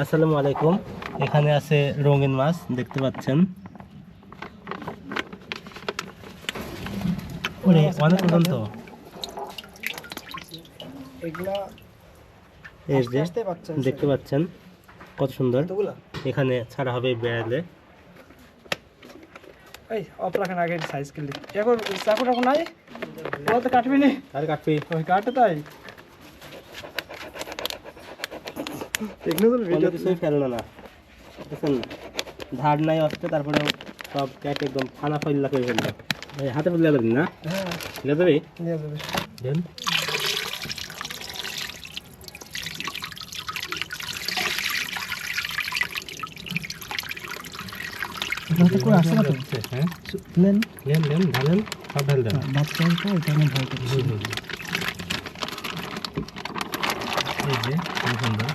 আসসালামু আলাইকুম। এখানে আছে রঙিন মাছ দেখতে পাচ্ছেন। ওরে অনেক বাচ্চা দেখতে পাচ্ছেন কত সুন্দর। এখানে ছাড়া হবে বেড়ালে। এই অপরাখান আগে সাইজ করলি এখন চাকু টাকু নাই ও তো কাটবি নি? আর কাটবি। ওই কাটে তাই? কোনো ভিডিও কিছুই ফেলল না দেখছেন ধার নাই আসতে তারপরে সব কেটে একদম ফানা ফেললা করে ফেলল। এই হাতে বদলে যাবেন না? হ্যাঁ। লে দেবে নিয়ে যাবে। দেন। এটা করে আসছে না তো? হ্যাঁ। নেন। নেন নেন ঢালেন সব ঢাল দেন। বাচ্চা তো এখানে ভয় করছে। এই যে কি সুন্দর